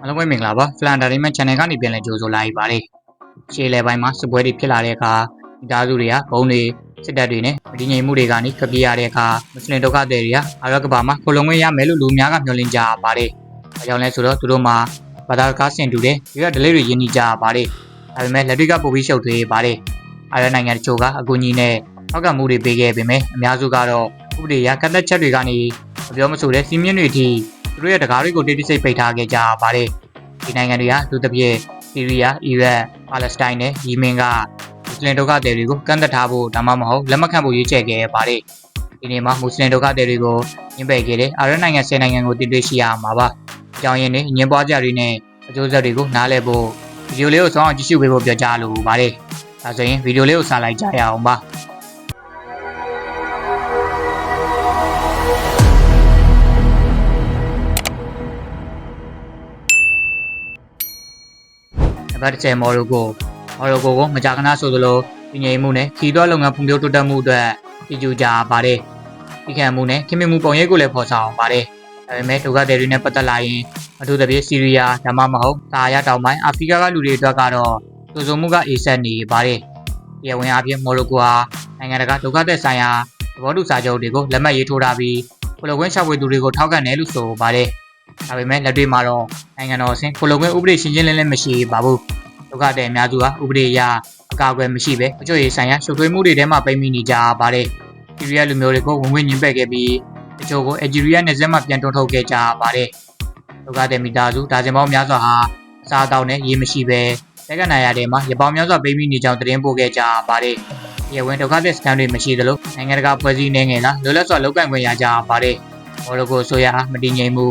အားလုံးပဲမင်္ဂလာပါ Flan Entertainment Channel ကနေပြန်လည်ကြိုဆိုလာပြီပါတယ်ရှေ့လေပိုင်းမှာစစ်ပွဲတွေဖြစ်လာတဲ့အခါမိသားစုတွေကဘုံတွေစစ်တပ်တွေနဲ့မတည်ငြိမ်မှုတွေကနေထွက်ပြေးရတဲ့အခါမွတ်စလင်ဒုက္ခသည်တွေကအာရကဘာမှာကိုလုံငွေရမယ်လို့လူများကမျှော်လင့်ကြပါတယ်။အဲကြောင့်လဲဆိုတော့သူတို့မှာဘာသာကားဆင်တူတဲ့ဒီကဒလေးတွေရင်းနှီးကြပါတယ်။ဒါပေမဲ့လက်တွေကပိုပြီးရှုပ်ထွေးပါတယ်။အားရနိုင်ငံတချို့ကအကူအညီနဲ့ထောက်ကမှုတွေပေးခဲ့ပေမဲ့အများစုကတော့ဥပဒေရကတ်သက်ချက်တွေကနေမပြောမဆိုတဲ့စီမင်းတွေအထိ သူတို့ရဲ့တကားတွေကိုတိတိစိတ်ပိတ်ထားခဲ့ကြပါတယ်။ဒီနိုင်ငံတွေကသူတစ်ပြည့်ဆီးရီးယား၊အီရတ်၊ပါလက်စတိုင်းနဲ့ယီမင်ကမွတ်စလင်ဒုက္ခသည်တွေကိုကန့်သက်ထားဖို့ဒါမှမဟုတ်လက်မခံဖို့ရွေးချယ်ခဲ့ပါတယ်။ဒီနေ့မှာမွတ်စလင်ဒုက္ခသည်တွေကိုညှင်းပယ်ခဲ့တဲ့အာရနိုင်ငံ10နိုင်ငံကိုတည်တွေ့ရှိရမှာပါ။အကြောင်းရင်းနဲ့ညှင်းပွားကြတွေနဲ့အကျိုးဆက်တွေကိုနားလည်ဖို့ဗီဒီယိုလေးကိုစောင့်အောင်ကြည့်ရှုပေးဖို့ပြောကြားလိုပါတယ်။ဒါဆိုရင်ဗီဒီယိုလေးကိုစလိုက်ကြရအောင်ပါ။ ပါတ်10မော်ရိုကိုမော်ရိုကိုကိုမကြာခဏဆိုသလိုပြည်ငြိမ်မှုနဲ့ခီးသွွားလုပ်ငန်းဖွံ့ဖြိုးတိုးတက်မှုအတွက်တည်ကြကြပါတယ်။ဒီခံမှုနဲ့ခင်မင်မှုပုံရိပ်ကိုလည်းဖော်ဆောင်ပါတယ်။ဒါပေမဲ့ဒုက္ခသည်တွေနဲ့ပတ်သက်လာရင်အထူးသဖြင့်ဆီးရီးယားဒါမှမဟုတ်တာယာတောင်ပိုင်းအာဖရိကကလူတွေအတွက်ကတော့စိုးစိုးမှုကအေးဆက်နေပါတယ်။ပြည်ဝင်အပြင်မော်ရိုကိုဟာနိုင်ငံတကာဒုက္ခသည်ဆိုင်ရာသဘောတူစာချုပ်တွေကိုလက်မှတ်ရေးထိုးထားပြီးကိုလိုကွင်းရှာဖွေသူတွေကိုထောက်ခံတယ်လို့ဆိုပါတယ်။ ဒါပေမဲ့လက်တွေ့မှာတော့နိုင်ငံတော်အဆင့်ကိုလိုကွင်းဥပဒေရှင်းရှင်းလင်းလင်းမရှိပါဘူး။ဒုက္ခတဲ့အများစုဟာဥပဒေအရအကာအကွယ်မရှိပဲအကျိုးရေးဆိုင်ရာရှုပ်ထွေးမှုတွေထဲမှာပိတ်မိနေကြပါတယ်။ဆီးရီးယားလူမျိုးတွေကိုဝင်ဝင်ညှင်းပယ်ခဲ့ပြီးတချို့ကိုအယ်ဂျီးရီးယားနယ်စပ်မှာပြန်တွန်းထုတ်ခဲ့ကြပါတယ်။ဒုက္ခတဲ့မိသားစုဒါဇင်ပေါင်းများစွာဟာအစားအသောက်နဲ့ရေမရှိပဲတက်ကနာရတဲ့မှာရပောင်များစွာပိတ်မိနေကြောင်းသတင်းပို့ခဲ့ကြပါတယ်။ရေဝင်ဒုက္ခတဲ့စကန်တွေမရှိသလိုနိုင်ငံတကာဖွဲ့စည်းနေငယ်လားလွတ်လပ်စွာလုပ်ကန့်ခွင့်ရကြပါတယ်။ဘောလကိုဆိုရမတည်ငြိမ်မှု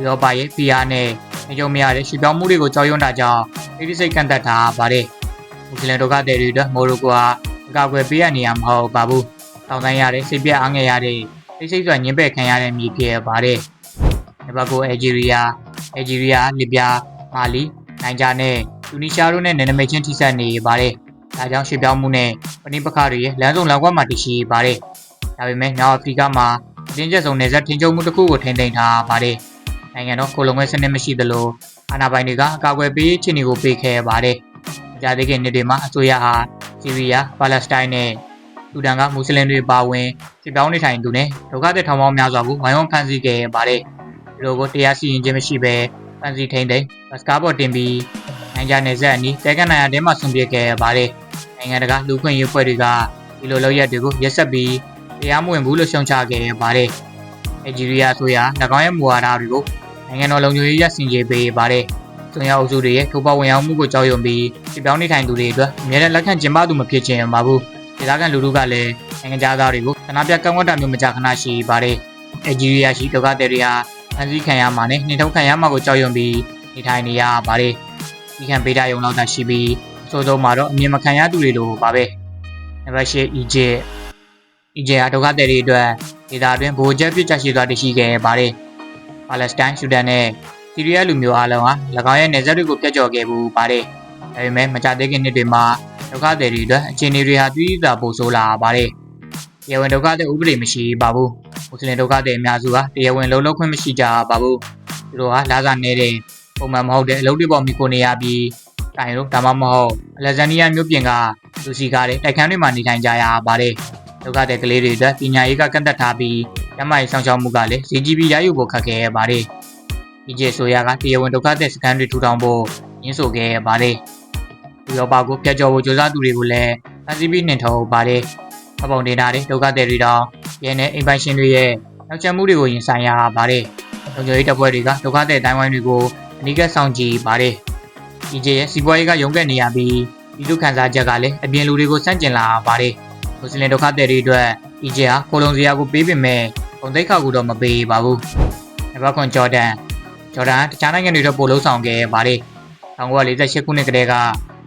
ဥရောပရဲ့ PR နဲ့အကျုံမရတဲ့ရှေ့ပြောင်းမှုတွေကိုကြောက်ရွံ့တာကြောင့်တိတိစိတ်ကန့်သက်ထားပါတယ်။မွတ်စလင်ဒုက္ခသည်တွေအတွက်မော်ရိုကိုဟာအကာအကွယ်ပေးရနေရမဟုတ်ပါဘူး။တောင်းတရတဲ့စိတ်ပြအားငယ်ရတဲ့စိတ်စိတ်စွာညှင်းပယ်ခံရတဲ့မြေဖြစ်ပါတယ်။နံပါတ်9အယ်ဂျီးရီးယားအယ်ဂျီးရီးယားလစ်ဗျာမာလီနိုင်ဂျာနဲ့တူနီရှားတို့နဲ့နယ်နိမိတ်ချင်းထိစပ်နေပါတယ်။ဒါကြောင့်ရှေ့ပြောင်းမှုနဲ့ပဋိပက္ခတွေရဲ့လမ်းဆုံးလမ်းကွက်မှာတည်ရှိပါတယ်။ဒါပေမဲ့မြောက်အာဖရိကမှာအတင်းကျပ်ဆုံးနယ်စပ်ထိန်းချုပ်မှုတစ်ခုကိုထိန်းသိမ်းထားပါတယ်။ နိုင်ငံတော်ကိုလုံငွေစနစ်မရှိသလိုအာဏာပိုင်တွေကအကာအကွယ်ပေးခြင်းတွေကိုပေးခဲ့ပါတယ်။မကြာသေးခင်နှစ်တွေမှာအစိုးရဟာဆီးရီးယား၊ပါလက်စတိုင်းနဲ့ဆူဒန်ကမွတ်စလင်တွေပါဝင်စစ်ပြောင်းနေထိုင်သူနဲ့ဒုက္ခသည်ထောင်ပေါင်းများစွာကိုဝိုင်းဝန်းဖမ်းဆီးခဲ့ပါတယ်။ဒီလိုကိုတရားစီရင်ခြင်းမရှိဘဲဖမ်းဆီးထိန်သိမ်းဘတ်စကားပေါ်တင်ပြီးနိုင်ငံနယ်စပ်အနီးတဲကန်နိုင်ရာတဲမှာဆွန့်ပစ်ခဲ့ပါတယ်။နိုင်ငံတကာလူခွင့်ရေးဖွဲ့တွေကဒီလိုလုပ်ရက်တွေကိုရက်ဆက်ပြီးတရားမဝင်ဘူးလို့ရှုံချခဲ့ပါတယ်။အယ်ဂျီးရီးယားအစိုးရ၎င်းရဲ့မူဝါဒတွေကို နိုင်ငံတော်လုံခြုံရေးရစင်ကြေပေးပါတယ်။ကျွန်းရောက်အုပ်စုတွေရဲ့ထိုးပေါဝင်ရောက်မှုကိုကြောက်ရွံ့ပြီးစစ်ပြောင်းနေထိုင်သူတွေအတွက်အများနဲ့လက်ခံကျင်းပသူမဖြစ်ချင်ပါဘူး။ဒေသခံလူထုကလည်းနိုင်ငံသားတွေကိုခဏပြကန့်ကွက်တာမျိုးမကြခဏရှိပါတယ်။အဂျီးရီးယားရှိဒုက္ခသည်တွေဟာဖမ်းဆီးခံရမှာနဲ့နှင်ထုတ်ခံရမှာကိုကြောက်ရွံ့ပြီးနေထိုင်နေရပါတယ်။ဒီခံပေးတာယုံလောက်တာရှိပြီးအဆိုးဆုံးမှာတော့အမြင်မခံရသူတွေလိုပါပဲ။နံပါတ်၈အီဂျစ်အီဂျစ်ဟာဒုက္ခသည်တွေအတွက်ဒေသအတွင်းဗိုလ်ချက်ပြစ်ချရှိသွားတရှိခဲ့ပါတယ်။ ပါလက်စတိုင်း၊ဆူဒန်နဲ့ဆီးရီးယားလူမျိုးအားလုံးဟာ၎င်းရဲ့နယ်စပ်တွေကိုဖျက်ချော်ခဲ့မှုပါတယ်။ဒါပေမဲ့မကြသေးခင်နှစ်တွေမှာဒုက္ခသည်တွေအတွက်အခြေအနေတွေဟာတည်တည်သာပိုဆိုးလာပါတယ်။တရားဝင်ဒုက္ခသည်ဥပဒေမရှိပါဘူး။မွတ်စလင်ဒုက္ခသည်အများစုဟာတရားဝင်လုံလောက်ခွင့်မရှိကြပါဘူး။သူတို့ဟာလာစာနေတဲ့ပုံမှန်မဟုတ်တဲ့အလုပ်တွေပေါ်မိကိုနေရပြီးတိုင်လို့ဒါမှမဟုတ်အလက်ဇန်နီးယားမြို့ပြင်ကလူစီကားတဲ့တိုက်ခန်းတွေမှာနေထိုင်ကြရပါတယ်။ ဒုက္ခသည်ကလေးတွေအတွက်ပညာရေးကကန့်သက်ထားပြီးကျန်းမာရေးဆောင်ရှောက်မှုကလည်းဈေးကြီးပြီးရယူဖို့ခက်ခဲပါတယ်။ဒီကျေဆိုရကတရားဝင်ဒုက္ခသည်စခန်းတွေထူထောင်ဖို့ရင်းဆိုခဲ့ပါတယ်။ဥရောပကိုဖျက်ချော်ဖို့ကြိုးစားသူတွေကိုလည်းဖမ်းဆီးပြီးနှင်ထုတ်ပါတယ်။အပုံဒေတာတွေဒုက္ခသည်တွေတောင်ရဲနဲ့အိမ်ပိုင်ရှင်တွေရဲ့နောက်ကျမှုတွေကိုရင်ဆိုင်ရပါတယ်။လုံခြုံရေးတပ်ဖွဲ့တွေကဒုက္ခသည်တိုင်းဝိုင်းတွေကိုအနီးကပ်ဆောင်ကြည့်ပါတယ်။ဒီကျေရဲ့စီးပွားရေးကရုန်းကန်နေရပြီးဒီလူခံစားချက်ကလည်းအပြင်လူတွေကိုစန့်ကျင်လာပါတယ်။ မွတ်စလင်ဒုက္ခသည်တွေအတွက်ဒီကျေဟာခိုလုံစရာကိုပေးပေမဲ့ပုံသိက္ခာကိုတော့မပေးပါဘူး။နံပါတ်9ဂျော်ဒန်ဂျော်ဒန်တခြားနိုင်ငံတွေတော့ပို့လို့ဆောင်ခဲ့ပါတယ်။1948ခုနှစ်ကတည်းက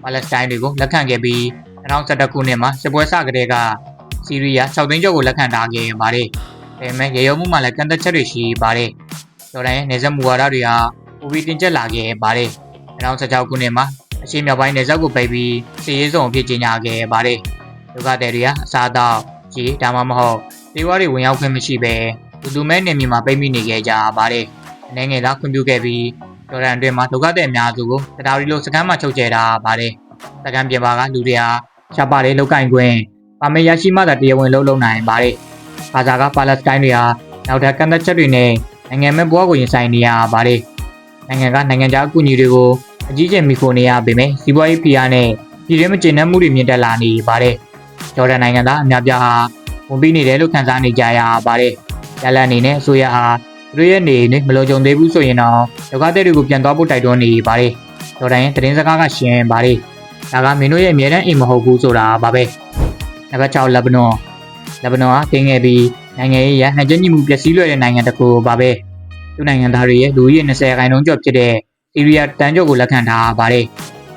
ပါလက်စတိုင်းတွေကိုလက်ခံခဲ့ပြီး2011ခုနှစ်မှာစစ်ပွဲစကတည်းကဆီးရီးယား6သိန်းကျော်ကိုလက်ခံထားခဲ့ပါတယ်။ဒါပေမဲ့ရေရုံမှုမှလည်းကန့်သက်ချက်တွေရှိပါတယ်။ဂျော်ဒန်ရဲ့နေဆက်မူဝါဒတွေဟာပိုပြီးတင်ကျက်လာခဲ့ပါတယ်။2016ခုနှစ်မှာအရှေ့မြောက်ပိုင်းနေဆက်ကိုပိတ်ပြီးစစ်ရေးစုံအဖြစ်ကြီးညာခဲ့ပါတယ်။ ဒုက္ခသည်တွေဟာအစားအသောက်ကြီးဒါမှမဟုတ်ဒေဝတွေဝင်ရောက်ခွင့်မရှိဘဲလူလူမဲနေမြေမှာပိတ်မိနေခဲ့ကြပါတယ်။အနေငယ်သားခွင့်ပြုခဲ့ပြီးဒဂျော်ဒန်အတွင်းမှာဒုက္ခသည်အများစုကိုတရားရီလိုစကန်မှာချုပ်ကျဲတာပါတယ်စကန်ပြင်ပါကလူတွေဟာရှားပါတယ်လောက်ကင်ခွင့်ပါမေးရရှိမှသာတရားဝင်လုပ်လုပ်နိုင်ပါတယ်ဂါဇာကပါလက်စတိုင်းတွေဟာနောက်ထပ်ကန့်သက်ချက်တွေနဲ့နိုင်ငံမဲ့ဘဝကိုရင်ဆိုင်နေရပါတယ်နိုင်ငံကနိုင်ငံခြားအကူအညီတွေကိုအကြီးကျယ်မိခိုနေရပေမဲ့စီးပွားရေးဖိအားနဲ့ပြည်တွင်းမကျေနပ်မှုတွေမြင့်တက်လာနေပါတယ် ဂျော်ဒန်နိုင်ငံသားအများပြားဟာဝန်ပြီးနေတယ်လို့ခန့်စားနေကြရပါတယ်ရလန်အနေနဲ့အစိုးရဟာသူတို့ရဲ့နေနဲ့မလုံခြုံသေးဘူးဆိုရင်တော့ဒုက္ခသည်တွေကိုပြန်သွားဖို့တိုက်တွန်းနေပါတယ်ဂျော်ဒန်ရဲ့သတင်းစကားကရှင်းပါတယ်ဒါကမင်းတို့ရဲ့အမြဲတမ်းအိမ်မဟုတ်ဘူးဆိုတာပါပဲနံပါတ်6လက်ဘနွန်လက်ဘနွန်ဟာတင်းငယ်ပြီးနိုင်ငံရေးရဟန်ချက်ညှိမှုပျက်စီးလွယ်တဲ့နိုင်ငံတစ်ခုပါပဲသူနိုင်ငံသားတွေရဲ့လူဦးရေ20ခိုင်နှုန်းကျော်ဖြစ်တဲ့စီးရီးယားတန်းကျော်ကိုလက်ခံထားပါတယ်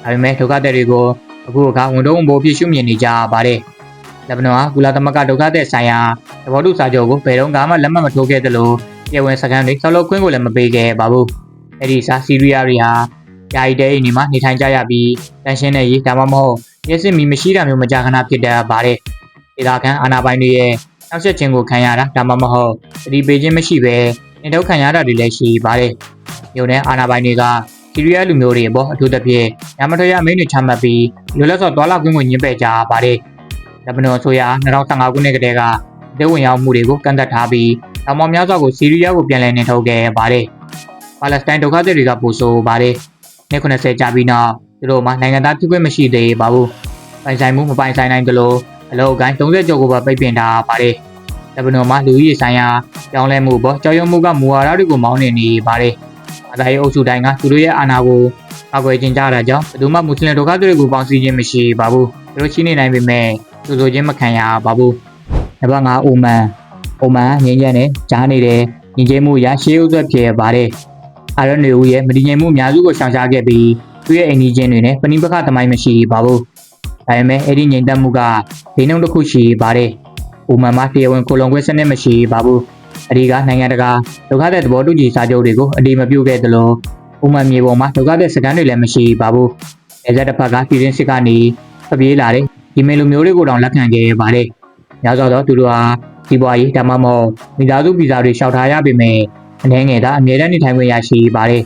ဒါပေမဲ့ဒုက္ခသည်တွေကိုအခုအခါဝန်တော့ဝန်ပိုးဖြစ်ရှုမြင်နေကြပါတယ် လက်ဘနွန်ဟာကုလသမဂ္ဂဒုက္ခသည်ဆိုင်ရာသဘောတူစာချုပ်ကိုဘယ်တော့မှလက်မှတ်မထိုးခဲ့သလိုပြည်ဝင်စကန်တွေဆောက်လုပ်ခွင့်ကိုလည်းမပေးခဲ့ပါဘူးအဲ့ဒီစာစီးရီးယားတွေဟာယာယီတဲ့အိမ်တွေမှာနေထိုင်ကြရပြီးတန်ရှင်းတဲ့ရေးဒါမှမဟုတ်ရက်စစ်မီမရှိတာမျိုးမကြာခဏဖြစ်တတ်ပါတယ်ဒေသခံအာဏာပိုင်တွေရဲ့နောက်ဆက်ခြင်းကိုခံရတာဒါမှမဟုတ်သတိပေးခြင်းမရှိဘဲနေထုတ်ခံရတာတွေလည်းရှိပါတယ်မြို့နယ်အာဏာပိုင်တွေကစီးရီးယားလူမျိုးတွေအပေါ်အထူးသဖြင့်ညမထွက်ရမင်းတွေချမှတ်ပြီးလူလက်စော်သွားလာခွင့်ကိုညှင်းပယ်ကြပါတယ် လက်ဘနွန်အစိုးရ2015ခုနှစ်ကတည်းကဒေဝင်ရောက်မှုတွေကိုကန့်သတ်ထားပြီးတောင်ပေါ်များစွာကိုစီးရီးယားကိုပြန်လည်နှင်ထုတ်ခဲ့ပါတယ်။ပါလက်စတိုင်းဒုက္ခသည်တွေကပို့ဆိုပါတယ်။နှစ်90ကြာပြီးနောက်သူတို့မှနိုင်ငံသားဖြစ်ခွင့်မရှိသေးပါဘူး။ပိုင်ဆိုင်မှုမပိုင်ဆိုင်နိုင်ကြလို့အလောက်အကိုင်း30ကျော်ကိုပါပိတ်ပင်ထားပါတယ်။လက်ဘနွန်မှာလူကြီးဆိုင်ရာကြောင်းလဲမှုပေါ်ကြောက်ရွံ့မှုကမူဝါဒတွေကိုမောင်းနေနေပါတယ်။အသာရေးအုပ်စုတိုင်းကသူတို့ရဲ့အာဏာကိုအကွယ်ကျင်ကြတာကြောင့်ဘယ်သူမှမွတ်စလင်ဒုက္ခသည်တွေကိုပေါင်းစည်းခြင်းမရှိပါဘူး။သူတို့ရှိနေနိုင်ပေမဲ့ သူတို့ချင်းမခံရပါဘူး။နံပါတ်5အိုမန်ပုံမှန်ငင်းချက်နဲ့ကြားနေတယ်ညီကျမှုရရှေးဥစွက်ဖြစ်ပါတယ်အာရနေဦးရဲ့မတည်ငြိမ်မှုအများစုကိုရှောင်ရှားခဲ့ပြီးသူ့ရဲ့အိမ်ကြီးချင်းတွေနဲ့ပဏိပခသမိုင်းမရှိပါဘူးဒါပေမဲ့အဲ့ဒီငြိမ်သက်မှုကဒိနှုံတစ်ခုရှိပါတယ်ဥမ္မာမှာတရားဝင်ကိုလုံခွင့်စနစ်မရှိပါဘူးအဒီကနိုင်ငံတကာဒုက္ခတဲ့သဘောတူညီစာချုပ်တွေကိုအတိမပြုခဲ့သလိုဥမ္မာမြေပေါ်မှာဒုက္ခတဲ့စကန်တွေလည်းမရှိပါဘူးအဲဇက်တစ်ဖက်ကပြည်ရင်းစစ်ကနေဖပြေးလာတဲ့ ဒီမေလိုမျိုးတွေကိုတောင်လက်ခံခဲ့ပါတယ်။ညသောတော့သူတို့ဟာစီးပွားရေးဒါမှမဟုတ်မိသားစုဗီဇာတွေလျှောက်ထားရပေမဲ့အနေငယ်သာအမြဲတမ်းနေထိုင်ခွင့်ရရှိပါတယ်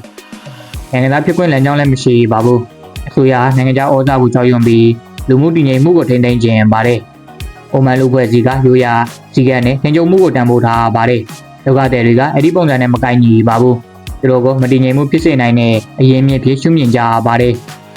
။နိုင်ငံသားဖြစ်ခွင့်လမ်းကြောင်းလည်းမရှိပါဘူး။အစိုးရနိုင်ငံခြားဩဇာကိုကြောက်ရွံ့ပြီးလူမှုတည်ငြိမ်မှုကိုထိန်းသိမ်းခြင်းပါတယ်။ပုံမှန်လူဖွဲ့စည်းကရိုးရာစီကံနဲ့တင်ကြုံမှုကိုတန်ဖိုးထားပါတယ်။ဒုက္ခသည်တွေကအဲ့ဒီပုံစံနဲ့မကိုင်းညီပါဘူး။သူတို့ကမတည်ငြိမ်မှုဖြစ်စေနိုင်တဲ့အရင်မြင့်ဖြစ်ရှုမြင်ကြပါတယ်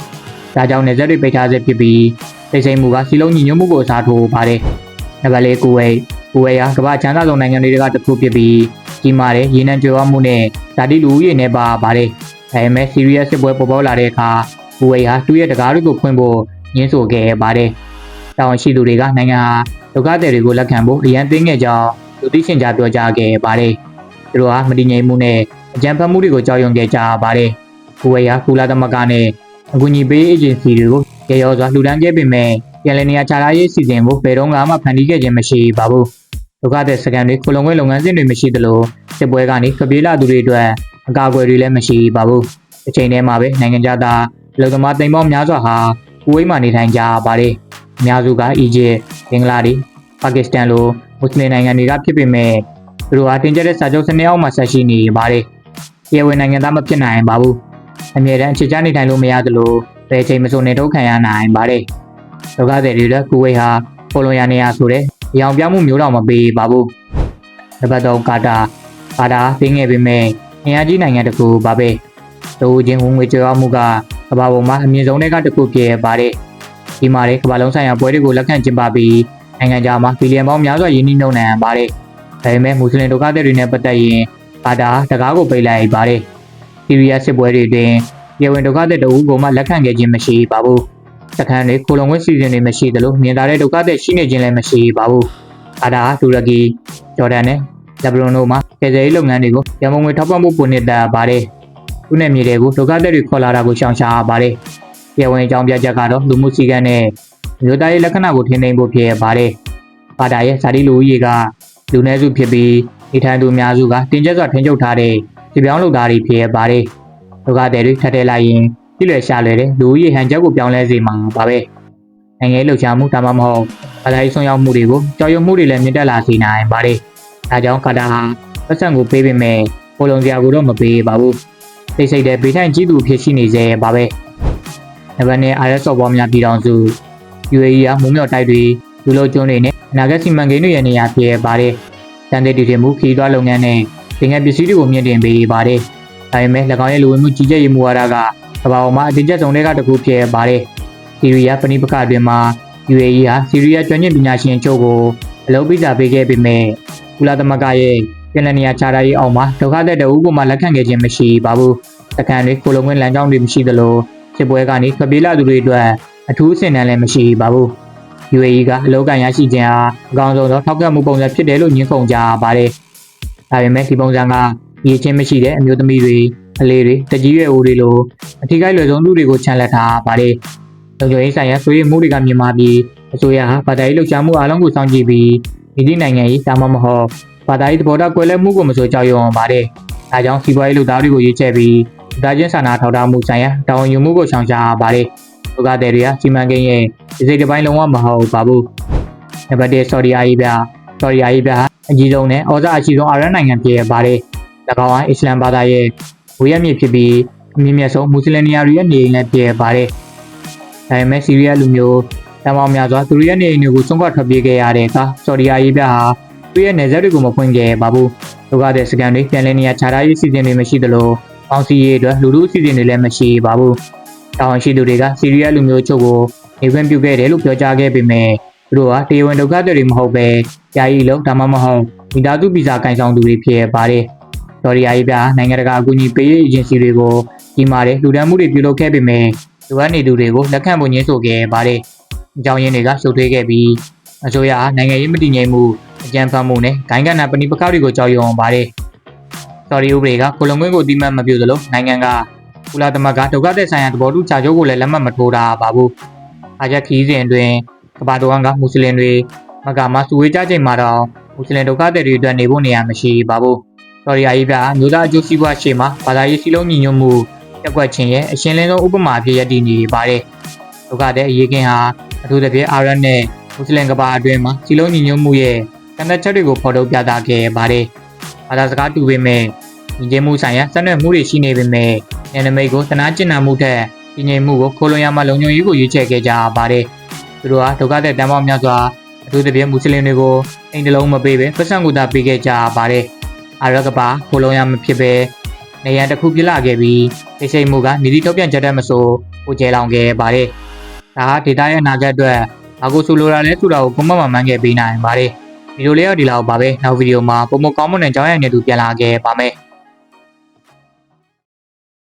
။ဒါကြောင့်နေဆက်တွေပိတ်ထားစေဖြစ်ပြီးသိ စိတ်မှုကစီလုံးညီညွတ်မှုကိုအစားထိုးပါတယ်။နံပါတ်၄ကိုဝေးဘူဝဲယာကမ္ဘာချမ်းသာဆုံးနိုင်ငံတွေကတစ်ခုဖြစ်ပြီးကြီးမားတဲ့ရေနံကြွယ်ဝမှုနဲ့ဓာတိလူဦးရေနဲ့ပါပါတယ်။ဒါပေမဲ့စီးရီးယားစစ်ပွဲပေါ်ပေါက်လာတဲ့အခါဘူဝဲယာသူ့ရဲ့တကားတွေကိုဖွင့်ဖို့ညှင်းဆိုခဲ့ပါတယ်။တောင်ရှိသူတွေကနိုင်ငံဟာဒုက္ခသည်တွေကိုလက်ခံဖို့အရန်သိငယ်ကြောင်းလူသိရှင်ကြားပြောကြားခဲ့ပါတယ်။သူတို့ဟာမတည်ငြိမ်မှုနဲ့အကြံဖတ်မှုတွေကိုကြောက်ရွံ့ခဲ့ကြပါတယ်။ဘူဝဲယာကုလာသမဂ္ဂနဲ့အကူအညီပေးအေဂျင်စီတွေကို ကြေရောစွာလှူဒန်းခဲ့ပေမဲ့ပြန်လည်နေရာချထားရေးစီစဉ်ဖို့ဘယ်တော့မှဖန်တီးခဲ့ခြင်းမရှိပါဘူး။ဒုက္ခသည်စကန်တွေခလုံခွဲလုပ်ငန်းစဉ်တွေမရှိသလိုစစ်ပွဲကနေဖပြေးလာသူတွေအတွက်အကာအကွယ်တွေလည်းမရှိပါဘူး။အချိန်တည်းမှာပဲနိုင်ငံသားလူသမားတိမ်ပေါင်းများစွာဟာကူဝိတ်မှာနေထိုင်ကြပါတယ်။အများစုကအီဂျစ်၊ဘင်္ဂလားဒေ့ရှ်၊ပါကစ္စတန်လိုမွတ်စလင်နိုင်ငံတွေကဖြစ်ပေမဲ့သူတို့ဟာတင်ကျတဲ့စာချုပ်စနစ်အောက်မှာဆက်ရှိနေပါတယ်။ပြည်ဝင်နိုင်ငံသားမဖြစ်နိုင်ပါဘူး။အမြဲတမ်းအခြေချနေထိုင်လို့မရသလို ဘယ်ချိန်မဆိုနေထုတ်ခံရနိုင်ပါတယ်။ဒုက္ခသည်တွေလည်းကူဝိတ်ဟာပိုလိုယာနေယာဆိုတဲ့အယောင်ပြမှုမျိုးတော့မပေးပါဘူး။တစ်ပတ်တော့ကာတာကာတာသိငယ်ပေမဲ့အင်အားကြီးနိုင်ငံတစ်ခုပါပဲ။ဒိုးချင်းဝင်ငွေကြောမှုကကမ္ဘာပေါ်မှာအမြင့်ဆုံးတွေကတစ်ခုဖြစ်ပါတယ်။ဒီမှာလေကမ္ဘာလုံးဆိုင်ရာပွဲတွေကိုလက်ခံကျင်းပပြီးနိုင်ငံခြားမှာဘီလီယံပေါင်းများစွာယင်းနှိမ့်နှုံနှံပါတယ်။ဒါပေမဲ့မွတ်စလင်ဒုက္ခသည်တွေနဲ့ပတ်သက်ရင်ကာတာတကားကိုပိတ်လိုက်ပါတယ်။စီးရီးယားစစ်ပွဲတွေတွင် ပြည်ဝင်ဒုက္ခသည်တအူးကိုမှလက်ခံခဲ့ခြင်းမရှိပါဘူး။စခန်းတွေခိုလုံခွင့်စီစဉ်တွေမရှိသလိုမြင်သာတဲ့ဒုက္ခသည်ရှိနေခြင်းလည်းမရှိပါဘူး။အာဒါတူရကီဂျော်ဒန်နဲ့လက်ဘနွန်တို့မှာကယ်ဆယ်ရေးလုပ်ငန်းတွေကိုရန်ပုံငွေထောက်ပံ့မှုပုံနေတာပါတယ်။သူနဲ့မြေတွေကိုဒုက္ခသည်တွေခေါ်လာတာကိုရှောင်ရှားပါတယ်။ပြည်ဝင်အကြောင်းပြချက်ကတော့လူမှုစည်းကမ်းနဲ့မြို့သားရေးလက္ခဏာကိုထိန်းသိမ်းဖို့ဖြစ်ပါတယ်။ဘာသာရဲ့ဇာတိလူဦးရေကလူနည်းစုဖြစ်ပြီးနေထိုင်သူအများစုကတင်ကျက်စွာထင်းချုပ်ထားတဲ့ဒီပြောင်းလုပ်သားတွေဖြစ်ပါတယ်။ ဒုက္ခသည်တွေထပ်ထည့်လိုက်ရင်ပြည့်လွယ်ရှာလွယ်တဲ့လူဦးရေဟန်ချက်ကိုပြောင်းလဲစေမှာပါပဲနိုင်ငံရေးလှုပ်ရှားမှုဒါမှမဟုတ်ဘာသာရေးဆွံ့ရောက်မှုတွေကိုကြော်ရွံ့မှုတွေလည်းမြင့်တက်လာစေနိုင်ပါတယ်ဒါကြောင့်ကာတာဟာပတ်စံကိုပေးပေမဲ့ပိုလုံစရာကိုတော့မပေးပါဘူးစိတ်စိတ်တဲ့ဘေးထိုင်ကြီးသူဖြစ်ရှိနေစေပါပဲနံပါတ်2 RS software များပြည်ထောင်စု UAE ကမုံမြော်တိုက်တွေလူလိုကျွန်းတွေနဲ့အနာဂတ်စီမံကိန်းတွေရဲ့နေရာဖြစ်ပါတယ်။တန်တဲ့တည်ထည်မှုခီးသွွားလုပ်ငန်းနဲ့သင်္ကန်းပစ္စည်းတွေကိုမြင့်တင်ပေးပါတယ်။ ဒါပေမဲ့၎င်းရဲ့လူဝင်မှုကြီးကြပ်ရေးမူဝါဒကကမ္ဘာပေါ်မှာအတင်းကျပ်ဆုံးတွေကတစ်ခုဖြစ်ပါတယ်။စီးရီးယားပဏိပကအတွင်းမှာ UAE ဟာစီးရီးယားကျွမ်းကျင်ပညာရှင်အချို့ကိုအလုပ်ပိစာပေးခဲ့ပေမဲ့ကုလသမဂ္ဂရဲ့ပြည်내နေရာခြားထားရေးအောက်မှာဒုက္ခသက်တအုပ်ကမှလက်ခံခဲ့ခြင်းမရှိပါဘူး။တခါတွေကိုလုံငွေလမ်းကြောင်းတွေမရှိသလိုစစ်ပွဲကနေထွက်ပြေးလာသူတွေအတွက်အထူးအဆင့်တန်းလည်းမရှိပါဘူး။ UAE ကအလောက်ကန်ရရှိခြင်းဟာအကောင်းဆုံးသောထောက်ကမှုပုံစံဖြစ်တယ်လို့ညွှန်ကုန်ကြပါတယ်။ဒါပေမဲ့ဒီပုံစံက ရည်ချင်းမရှိတဲ့အမျိုးသမီးတွေအလေးတွေတကြီးရွယ်အိုတွေလိုအထီးကိုက်လွယ်ဆုံးလူတွေကိုချန်လက်ထားပါတယ်။လုံခြုံရေးဆိုင်ရာဆွေးနွေးမှုတွေကမြင်မာပြီးအစိုးရဟာဗတာရေးလှုပ်ရှားမှုအလုံးကိုစောင့်ကြည့်ပြီးဒီသည့်နိုင်ငံရေးဒါမှမဟုတ်ဗတာရေးသဘောထားကွဲလွဲမှုကိုမဆိုကြောက်ရွံ့ပါတယ်။ဒါကြောင့်စီးပွားရေးလုပ်သားတွေကိုရွေးချယ်ပြီးဒါချင်းစာနာထောက်ထားမှုဆိုင်ရာတာဝန်ယူမှုကိုဆောင်ရှားပါတယ်။ဒုက္ခသည်တွေကစီမံကိန်းရဲ့ဒီစိတ်တစ်ပိုင်းလုံးဝမဟုတ်ပါဘူး။နံပါတ်1ဆော်ဒီအာရေဗျဆော်ဒီအာရေဗျအကြီးဆုံးနဲ့ဩဇာအရှိဆုံးအာရပ်နိုင်ငံဖြစ်ပါတယ်။၎ င်းဟာအစ္စလမ်ဘာသာရဲ့ဝေရမြေဖြစ်ပြီးအမြင့်မြတ်ဆုံးမွတ်စလင်နေရာတွေရဲ့နေအိမ်လည်းဖြစ်ပါတယ်။ဒါပေမဲ့ဆီးရီးယားလူမျိုးတမောင်များစွာသူတို့ရဲ့နေအိမ်တွေကိုဆုံးခွာထွက်ပြေးခဲ့ရတဲ့အခါဆော်ဒီအာရေဗျဟာသူ့ရဲ့နေဆက်တွေကိုမဖွင့်ခဲ့ပါဘူး။ဒုက္ခသည်စကန်တွေပြန်လည်နေရာခြားထားရေးစီစဉ်တွေမရှိသလိုပေါင်းစည်းရေးအတွက်လူလူအစီအစဉ်တွေလည်းမရှိပါဘူး။တာဝန်ရှိသူတွေကဆီးရီးယားလူမျိုးချုပ်ကိုနေခွင့်ပြုခဲ့တယ်လို့ပြောကြားခဲ့ပေမဲ့သူတို့ဟာတရားဝင်ဒုက္ခသည်တွေမဟုတ်ပဲယာယီလုံးဒါမှမဟုတ်မိသားစုဗီဇာကင်ဆောင်သူတွေဖြစ်ပါတယ်။ ဒေါ်ရီယာရေးပြနိုင်ငံတကာအကူအညီပေးရေးအေဂျင်စီတွေကိုကြီးမားတဲ့လူဒန်းမှုတွေပြုလုပ်ခဲ့ပေမဲ့လူအပ်နေသူတွေကိုလက်ခံဖို့ညှင်းဆိုခဲ့ပါတယ်။အကြောင်းရင်းတွေကရှုပ်ထွေးခဲ့ပြီးအစိုးရဟာနိုင်ငံရေးမတည်ငြိမ်မှုအကြမ်းဖက်မှုနဲ့ဂိုင်းကန်နာပဏိပခတွေကိုကြောက်ရွံ့ပါတယ်။ဆော်ဒီဥပဒေကကိုလုံငွေကိုတိမှတ်မပြုသလိုနိုင်ငံကကုလသမဂ္ဂဒုက္ခသည်ဆိုင်ရာသဘောတူစာချုပ်ကိုလည်းလက်မှတ်မထိုးတာပါဘူး။အားချက်ခီးစဉ်အတွင်းကမ္ဘာတော်ကမွတ်စလင်တွေမက္ကာမှာစုဝေးကြချိန်မှာတော့မွတ်စလင်ဒုက္ခသည်တွေအတွက်နေဖို့နေရာမရှိပါဘူး။ ဆော်ဒီအာရေဗျမျိုးသားအကျိုးစီးပွားရှေ့မှာဘာသာရေးစည်းလုံးညီညွတ်မှုတက်ကွက်ခြင်းရဲ့အရှင်းလင်းဆုံးဥပမာအဖြစ်ရည်တည်နေပါတယ်။ဒုက္ခသည်အရေးကင်းဟာအထူးသဖြင့်အာရပ်နဲ့မွတ်စလင်ကမ္ဘာအတွင်းမှာစည်းလုံးညီညွတ်မှုရဲ့ကန့်သက်ချက်တွေကိုဖော်ထုတ်ပြသခဲ့ပါတယ်။ဘာသာစကားတူပေမဲ့ညီချင်းမှုဆိုင်ရာဆက်နွယ်မှုတွေရှိနေပေမဲ့နယ်နိမိတ်ကိုတနာကျင်နာမှုထက်ပြည်ငြိမ်မှုကိုခိုးလွန်ရမှလုံခြုံရေးကိုရွေးချယ်ခဲ့ကြပါတယ်။သူတို့ဟာဒုက္ခသည်တန်ပေါင်းများစွာအထူးသဖြင့်မွတ်စလင်တွေကိုအိမ်တလုံးမပေးဘဲပတ်စံကူတာပေးခဲ့ကြပါတယ်။ အာရကပါခိုးလွန်ရမဖြစ်ဘဲနေရန်တစ်ခုပြစ်လာခဲ့ပြီးသိရှိမှုကမြေတီထုတ်ပြန်ချက်တဲ့မဆိုကိုကျဲလောင်ခဲ့ပါတယ်။ဒါဟာဒေတာရဲ့အနာဂတ်အတွက်ဘာကိုဆိုလိုတာလဲဆိုတာကိုပုံမှန်မှမှန်းခဲ့ပေးနိုင်ပါတယ်။ဗီဒီယိုလေးကဒီလောက်ပါပဲနောက်ဗီဒီယိုမှာပုံမကောင်းမွန်တဲ့အကြောင်းအရာတွေတူပြန်လာခဲ့ပါမယ်။